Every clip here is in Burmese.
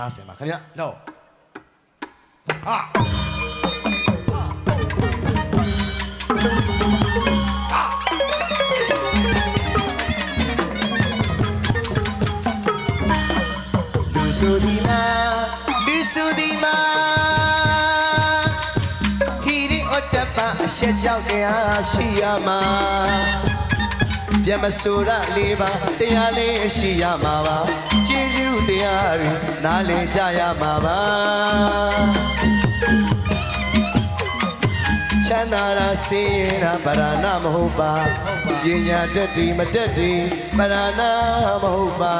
နားဆင်ပါခင်ဗျလောဟာလူဆိုဒီမာလူဆိုဒီမာဟီရီအတ္တပအရှက်ကြောက်တရားရှိရမှာ ပြမဆိုရလေးပါတရားလေးရှိရမှာပါကျေးဇူးတရားတွေနားလည်ကြရမှာပါချမ်းသာရာစင်ရတာပရဏမဟုတ်ပါပညာတက်တီမတက်တီပရဏမဟုတ်ပါ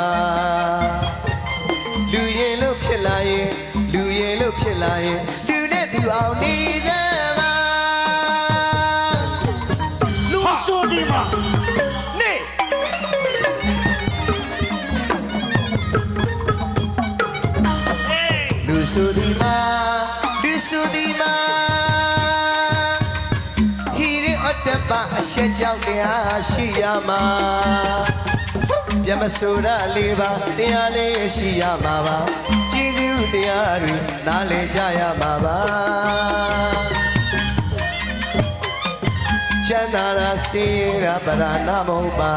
ပအရှက်ကြောင့်တရားရှိရမှာပြမဆိုရလေးပါတရားလေးရှိရမှာပါကြည်သူတရားတွေနားလည်ကြရမှာပါချမ်းသာရာစေရာပရဏမဟုတ်ပါ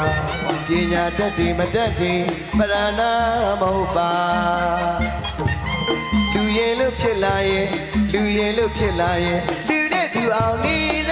ပညာတတ်တိမတတ်တိပရဏမဟုတ်ပါလူရင်လို့ဖြစ်လာရင်လူရင်လို့ဖြစ်လာရင်လူနဲ့သူအောင်နေသ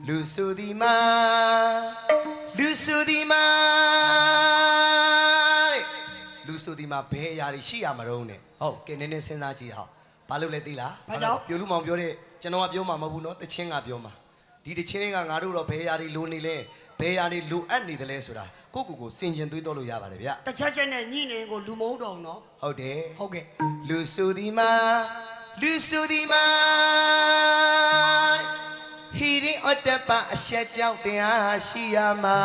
လူဟောင်းပြောပြော သိတ်ကောင်းတဲ့ချင်းလေးပါဗျာ ဟုတ်ကဲ့ လူစုဒီမာလူစုဒီမာတဲ့လူစုဒီမာဘယ်အရာတွေရှိရမတော့နဲ့ဟုတ်ကဲနည်းနည်းစဉ်းစားကြည့်အောင်ဘာလို့လဲသိလား ဘာကြောင့် ပြိုလူမောင်ပြောတဲ့ကျွန်တော်ကပြောမှာမဟုတ်ဘူးเนาะတချင်းကပြောမှာဒီတချင်းကငါတို့တော့ဘယ်အရာတွေလိုနေလဲဘယ်အရာတွေလိုအပ်နေတယ်လဲဆိုတာကိုယ့်ကိုယ်ကိုစင်ကျင်သွေးတော့လို့ရပါတယ်ဗျ တစ်ချက်ချက်နဲ့ညှိနေကိုလူမဟုတ်တော့ဘူးနော် ဟုတ်တယ် ဟုတ်ကဲ့ လူစုဒီမာလူစုဒီမာ ဟိရိဩတ္တပအရှက်ကြောင့်တရားရှိရမှာ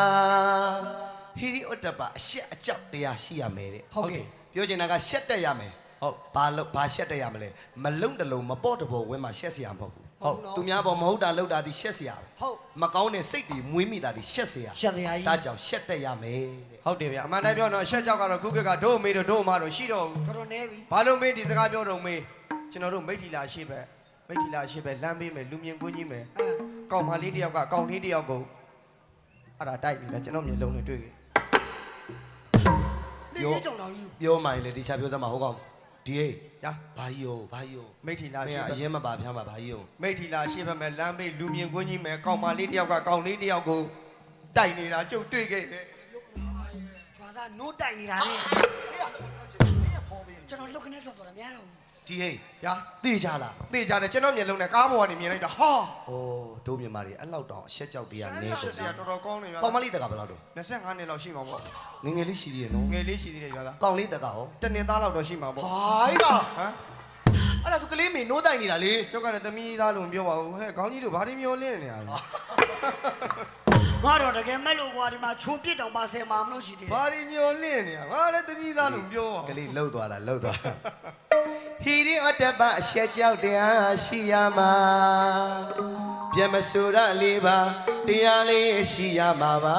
ဟိရိဩတ္တပအရှက်အကြောက်တရားရှိရမယ်တဲ့ဟုတ်ကဲ့ပြောချင်တာကရှက်တက်ရမယ်ဟုတ်ဘာလို့ဘာရှက်တက်ရမလဲမလုံတလုံးမပေါ့တဘောဝဲမှာရှက်စရာမဟုတ်ဘူးဟုတ်သူများပေါ်မဟုတ်တာလောက်တာဒီရှက်စရာဟုတ်မကောင်းတဲ့စိတ်တွေမွေးမိတာဒီရှက်စရာရှက်စရာကြီးဒါကြောင့်ရှက်တက်ရမယ်တဲ့ဟုတ်တယ်ဗျအမှန်တမ်းပြောတော့ရှက်ကြောက်ကတော့ခုဘက်ကတို့မေးတို့တို့မတို့ရှိတော့ဘူးတော်တော်နေပြီဘာလို့မေးဒီစကားပြောတော့မေးကျွန်တော်တို့မိတ်တီလာရှိပဲ မိထ္ထီလာရှိပဲလမ်းပေးမယ်လူမြင်ကွင်းကြီးမယ်အဲကောင်မလေးတယောက်ကကောင်လေးတယောက်ကိုအဲ့ဒါတိုက်နေတာကျွန်တော်မျက်လုံးနဲ့တွေ့ခဲ့ဒီလေးကြောင်တော်ကြီးပြောမှရင်လေတခြားပြောသမှာဟုတ်ကောင်းဒီဟေးညာဘာကြီးရောဘာကြီးရောမိထ္ထီလာမရှိင်းပဲအရင်မပါဖျားမှာဘာကြီးရောမိထ္ထီလာရှိပဲမယ်လမ်းပေးလူမြင်ကွင်းကြီးမယ်ကောင်မလေးတယောက်ကကောင်လေးတယောက်ကိုတိုက်နေတာကျုပ်တွေ့ခဲ့တယ်ကျွာသားနိုးတိုင်နေတာလေကျွန်တော်လုတ်ခနဲ့ထွက်သွားတာများတော့ဘူး ဒီဟေးညာသိကြလားသိကြတယ်ကျွန်တော်မျက်လုံးနဲ့ကားပေါ်ကနေမြင်လိုက်တာဟာဩဒိုးမြန်မာတွေအဲ့လောက်တောင်အရှက်ကြောက်တရားနေရှပုံက်စရာတော်တော်ကောင်းနေရကောင်မလေးတကဘယ်လောက်တော့25နှစ်လောက်ရှိမှာပေါ့ငယ်ငယ်လေးရှိသေးတယ်နော်ငယ်လေးရှိသေးတယ်ရွာသားကောင်လေးတကဟောတနင်္သားလောက်တော့ရှိမှာပေါ့ဟာဟိကဟမ်အဲ့ဒါဆိုကလေးမင်းနိုးတိုင်နေတာလေကျုပ်ကလည်းသမီးသားလို့မပြောပါဘူးဟဲ့ခေါင်းကြီးတို့ဘာတွေမျောလင်းနေရလဲငါတော့တကယ်မဲ့လို့ကွာဒီမှာချိုးပြစ်တောင်ပါဆယ်မှာမလို့ရှိသေးတယ်ဘာတွေမျောလင်းနေရဘာလဲသမီးသားလို့မပြောပါကဘူးလေးလှုပ်သွားတာလှုပ်သွားတာ ဟီရီအတ္တပအရှက်ကြောက်တရားရှိရမှာပြမဆိုရလေးပါတရားလေးရှိရမှာပါ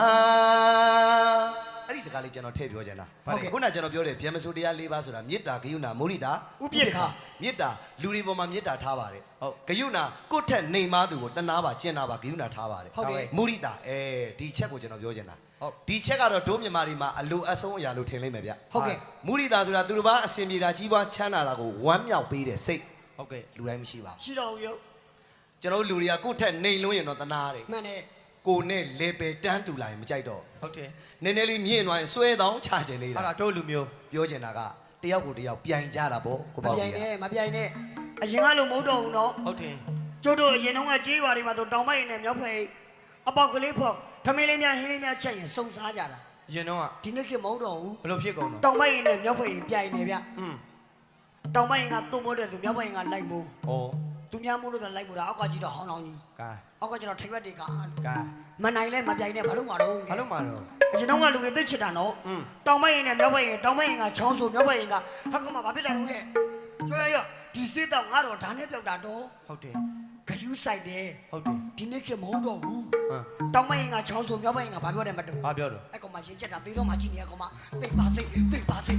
အဲ့ဒီစကားလေးကျွန်တော်ထည့်ပြောချင်တာခုနကကျွန်တော်ပြောတယ်ပြမဆိုတရားလေးပါဆိုတာမေတ္တာဂယုဏမုဒိတာဥပိ္ပခာမေတ္တာလူတွေပေါ်မှာမေတ္တာထားပါတယ်ဟုတ်ဂယုဏကိုယ့်ထက်နေမားသူကိုတနာပါကျင်နာပါဂယုဏထားပါတယ်ဟုတ်တယ်မုဒိတာအဲဒီချက်ကိုကျွန်တော်ပြောချင်တာ ဟုတ်ဒီချက်ကတော့ဒိုးမြန်မာတွေမှာအလိုအဆုံးအရာလို့ထင်လိမ့်မယ်ဗျဟုတ်ကဲ့မုဒိတာဆိုတာသူတစ်ပါးအစင်ပြေတာကြီးပွားချမ်းသာတာကိုဝမ်းမြောက်ပေးတဲ့စိတ်ဟုတ်ကဲ့လူတိုင်းမရှိပါဘူးရှိတော့ဘူးရုပ်ကျွန်တော်တို့လူတွေကကိုယ့်ထက်နေလွန်းရင်တော့တနာတယ်မှန်တယ်ကိုယ်နဲ့လေပယ်တန်းတူလာရင်မကြိုက်တော့ဟုတ်တယ်နည်းနည်းလေးမြင့်သွားရင်စွဲတောင်းချခြင်းလေးအဲ့တာဒါတို့လူမျိုးပြောချင်တာကတယောက်ကိုတယောက်ပြိုင်ကြတာပေါ့ကိုမပေါ့ပြိုကြီးင်နဲ့မပြိုင်နဲ့အရင်ကလို့မဟုတ်တော့ဘူးနော်ဟုတ်တယ်ကျုပ်တို့အရင်တုန်းကကြေးရွာတွေမှာဆိုတောင်မိုက်နဲ့မြောက်ဖက်အပေါက်ကလေးဖောက် ထမင်းလေးများဟင်းလေးများချက်ရင်စုံစားကြတာ ရင်တော့က ဒီနေ့ကမဟုတ်တော့ဘူး ဘယ်လိုဖြစ်ကုန်တော့ တောင်မရင်နဲ့မြောက်ဖက်ရင်ပြိုင်နေဗျ อืม တောင်မရင်ကသူ့မိုးတဲ့သူမြောက်ဖက်ရင်ကလိုက်မိုး ဩ သူများမိုးလို့ဆိုလိုက်မိုးတာအောက်ကကြည့်တော့ဟောင်းလောင်းကြီး ကာ အောက်ကကျတော့ထိပ်ဘက်တွေက ကာ မနိုင်လဲမပြိုင်နဲ့ဘာလို့မှာတော့ ဘာလို့မှာတော့ အရင်တော့ကလူတွေသိချစ်တာနော် อืม တောင်မရင်နဲ့မြောက်ဖက်ရင်တောင်မရင်ကချောင်းဆိုမြောက်ဖက်ရင်ကဟာကမဘာဖြစ်တာလို့ဟဲ့ကျွဲရဒီစစ်တော့ငါတော့ဒါနဲ့ပြောက်တာတော့ ဟုတ်တယ် ဂယူး ဆိုင်တယ်ဟုတ်တယ်ဒီနေ့ကမဟုတ်တော့ဘူးဟမ်တောင်မရင်ကချောင်းဆိုမြောက်ဖက်ရင်ကဘာပြောတယ်မတူဘာပြောတော့အဲ့ကောင်မရှင်းချက်တာသေတော့မှကြည့်နေရကောင်မသိပါစိတ်သိပါစိတ်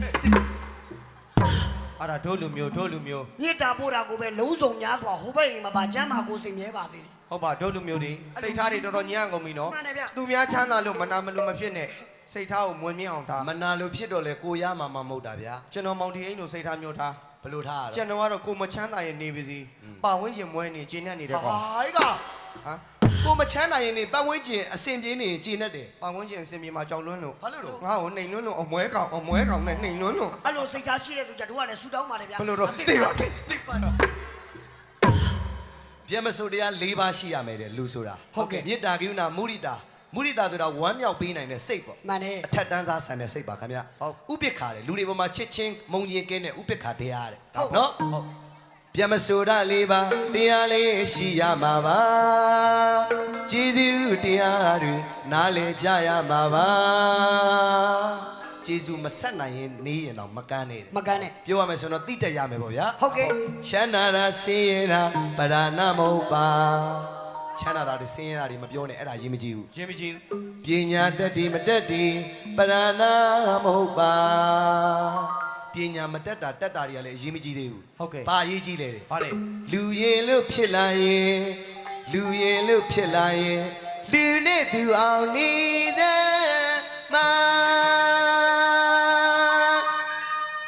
အဲ့ဒါတို့လူမျိုးတို့လူမျိုးညစ်တာပို့တာကိုပဲလုံးစုံများစွာဟိုဘက်ရင်မှာပါကျမ်းမာကိုစိတ်မြဲပါသေးတယ်ဟုတ်ပါတို့လူမျိုးတွေစိတ်ထားတွေတော်တော်ညံ့ကုန်ပြီနော်မှန်တယ်ဗျသူများချမ်းသာလို့မနာမလို့မဖြစ်နဲ့စိတ်ထားကိုမွင်မြင့်အောင်ထားမနာလို့ဖြစ်တော့လေကိုရမှာမမဟုတ်တာဗျာကျွန်တော်မောင်တီအိမ်တို့စိတ်ထားမျိုးထား ဘယ်လိုထားရကျွတော့န်တော်ကတော့ကိုမချမ်းသာရဲ့နေပါစီပါဝင်းကျင်မွဲနေကျင်းနေနေတဲ့ကောင်ဟာဒီကဟမ်ကိုမချမ်းနိုင်ရင်နေပတ်ဝန်းကျင်အစင်ပြေးနေရင်ကျေနပ်တယ်ပါဝင်းကျင်အစင်ပြေမှာကြောက်လွန်းလို့ဘာလို့လို့ငါ့ကိုနှိမ်လွန်းလို့အမွဲကောင်အမွဲကောင်နဲ့နှိမ်လွန်းလို့အဲ့လိုစိတ်ထားရှိတဲ့သူကြတို့ကလည်းဆူတောင်းပါတယ်ဗျာဘယ်လိုတော့သိပါစေသိပါတော့ဗျမဆိုတရား၄ပါးရှိရမယ်တဲ့လူဆိုတာဟုတ်ကဲ့မေတ္တာကရုဏာမုဒိတာ မုဒိတာဆိုတာဝမ်းမြောက်ပေးနိုင်တဲ့စိတ်ပေါ့မှန်တယ်အထက်တန်းစားဆန်တဲ့စိတ်ပါခင်ဗျဟုတ်ဥပိ္ပခါတယ်လူတွေပေါ်မှာချစ်ချင်းမုံရင်ကင်းတဲ့ဥပိ္ပခါတရားတဲ့နော်ဟုတ်ဗျမဆိုရလေးပါတရားလေးရှိရမှာပါကြည်သူတရားတွေနားလေကြရမှာပါကျေးဇူးမဆက်နိုင်ရင်နေရင်တော့မကန်းနဲ့တဲ့မကန်းနဲ့ပြောရမယ်ဆိုတော့တိတက်ရမယ်ပေါ့ဗျာဟုတ်ကဲ့ချမ်းသာတာဆင်းရဲတာပဓာနာမဟုတ်ပါ ချမ်းသာတာတွေဆင်းရဲတာတွေမပြောနဲ့အဲ့ဒါရေးမကြည့်ဘူးရင်းမကြည့်ပညာတတ်ဒီမတတ်ဒီပဓာနာမဟုတ်ပါပညာမတတ်တာတတ်တာတွေကလည်းအရေးမကြီးသေးဘူးဟုတ်ကဲ့ဘာအရေးကြီးလဲတဲ့ဘာလဲလူရင်လို့ဖြစ်လာရင်လူရင်လို့ဖြစ်လာရင်လူနဲ့သူအောင်နေတဲ့မှာ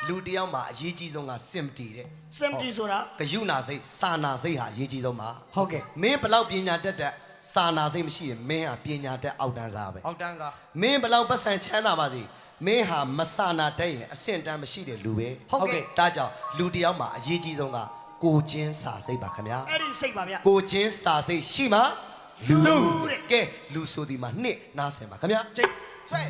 လူတစ်ယောက်မှာအရေးကြီးဆုံးကစင်မတီတဲ့စင်တီဆိုတာဂယုနာစိတ်စာနာစိတ်ဟာအရေးကြီးဆုံးပါဟုတ်ကဲ့မင်းဘလောက်ပညာတတ်တတ်စာနာစိတ်မရှိရင်မင်းဟာပညာတတ်အောက်တန်းစားပဲအောက်တန်းကမင်းဘလောက်ပတ်စံချမ်းသာပါစေမင်းဟာမစာနာတတ်ရင်အဆင့်တန်းမရှိတဲ့လူပဲဒါကြောင့်လူတစ်ယောက်မှာအရေးကြီးဆုံးကကိုချင်းစာစိတ်ပါခင်ဗျာအဲ့ဒီစိတ်ပါဗျာကိုချင်းစာစိတ်ရှိမှလူလူတဲ့ကဲလူဆိုဒီမှာနှစ်နားဆင်ပါခင်ဗျာကျိတ်ဆွဲ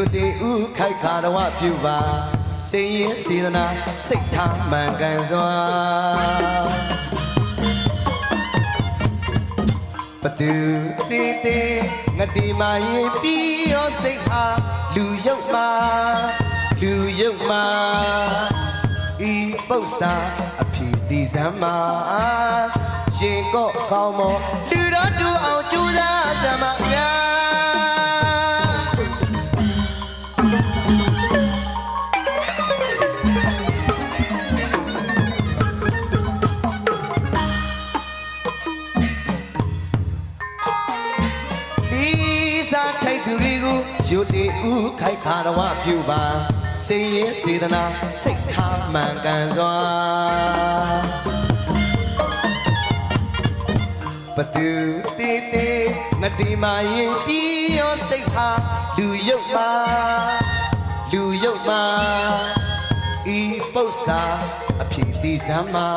တွေကိုယူတည်ဥခိုက်ခါတော့ပြုပါစိတ်ရင်စေတနာစိတ်ထားမှန်ကန်စွာဘသူတေးတေးငတိမာရင်ပြီးရောစိတ်ဟာလူရုပ်မာလူရုပ်မာဤပု္ပ္ပာအဖြစ်ဒီစမ်းမာရင်ကော့ကောင်းမောလူတော်တူအောင်ကြိုးစားစမ်းမ ယူတည်ဥခိုက်ခါတော့ပြုပါစိတ်ရင်စေတနာစိတ်ထားမှန်ကန်စွာဘသူတေးတေးငတိမာရင်ပြီးရောစိတ်ဟာလူရုပ်မာလူရုပ်မာဤပု္ပ္ပာအဖြစ်ဒီစမ်းမာ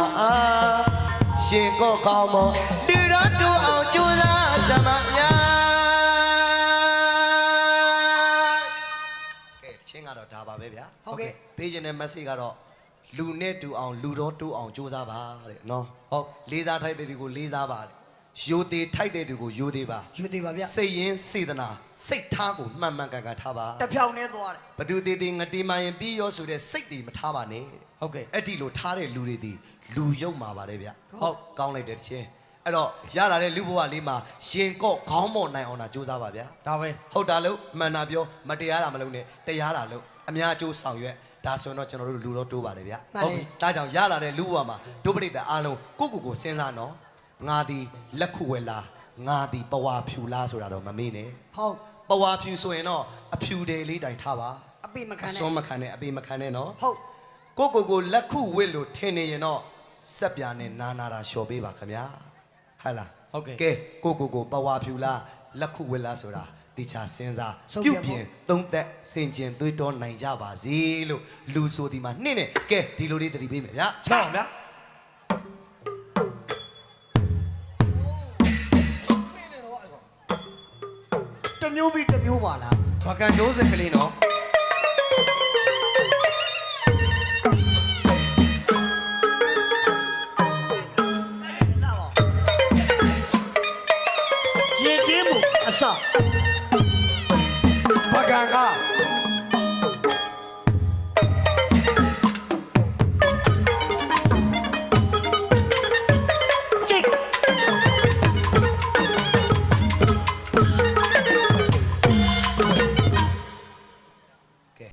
ရှင်ကောကောင်းမောလူတော်တူအောင်ကြိုးစားစမ်းမ ချင်းကတော့ဒါပါပဲဗျာပေးခြင်းတဲ့ message ကတော့လူနဲ့တူအောင်လူတော်တူအောင်ကြိုးစားပါတဲ့နော်ဟုတ်လေးစားထိုက်တဲ့ဒီကိုလေးစားပါတဲ့ယိုသေးထိုက်တဲ့ဒီကိုယိုသေးပါယူသေးပါဗျာစိတ်ရင်းစေတနာစိတ်ထားကိုမှန်မှန်ကန်ကန်ထားပါတစ်ဖြောင်နဲ့သွားတယ်ဘဒုသေးသေးငတိမာရင်ပြီးရောဆိုတဲ့စိတ်တွေမထားပါနဲ့ဟုတ်ကဲ့အဲ့ဒီလိုထားတဲ့လူတွေဒီလူယုံမှာပါတယ်ဗျဟုတ်ကောင်းလိုက်တယ်တချင်း အဲ့တော့ရလာတဲ့လူဘဝလေးမှာရင်ကော့ခေါင်းမော့နိုင်အောင်တာကြိုးစားပါဗျာဒါပဲဟုတ်တာလို့မှန်တာပြောမတရားတာမလုပ်နဲ့တရားတာလို့အများအကျိုးဆောင်ရွက်ဒါဆိုရင်တော့ကျွန်တော်တို့လူတော့တိုးပါတယ်ဗျာပြီဒါကြောင့်ရလာတဲ့လူဘဝမှာဒုပရိသတ်အားလုံးကိုယ့်ကိုယ်ကိုစဉ်းစားနော်ငါသည်လက်ခုဝဲလားငါသည်ပဝါဖြူလားဆိုတာတော့မမေ့နဲ့ဟုတ်ပဝါဖြူဆိုရင်တော့အဖြူတယ်လေးတိုင်ထားပါအပိမခံအနဲ့စွန်းမခံနဲ့အပေမခံနဲ့နော်ဟုတ်ကိုယ့်ကိုယ်ကိုလက်ခုဝစ်လို့ထင်နေရင်တော့စက်ပြာနဲ့နာနာတာလျှော်ပေးပါခင်ဗျာ ဟဟလားဟုတ်ကဲ့ ကဲကိုယ့်ကိုယ်ကိုပဝါဖြူလားလက်ခုဝစ်လားဆိုတာတိချာစဉ်းစားဆုံးပြုဖြတ်တ်ဖို့ပြင်သုံးသက်စင်ကျင်သွေးတော်နိုင်ကြပါစေလို့လူဆိုဒီမှာနှင့်နဲ့ကဲဒီလိုလေးတတိပေးမယ်ဗျာချောင်းဗျာတစ်မျိုးပြီးတစ်မျိုးပါလားဘာကန်တိုးစကလေးနော် လာပါရေချင်းမှုအစ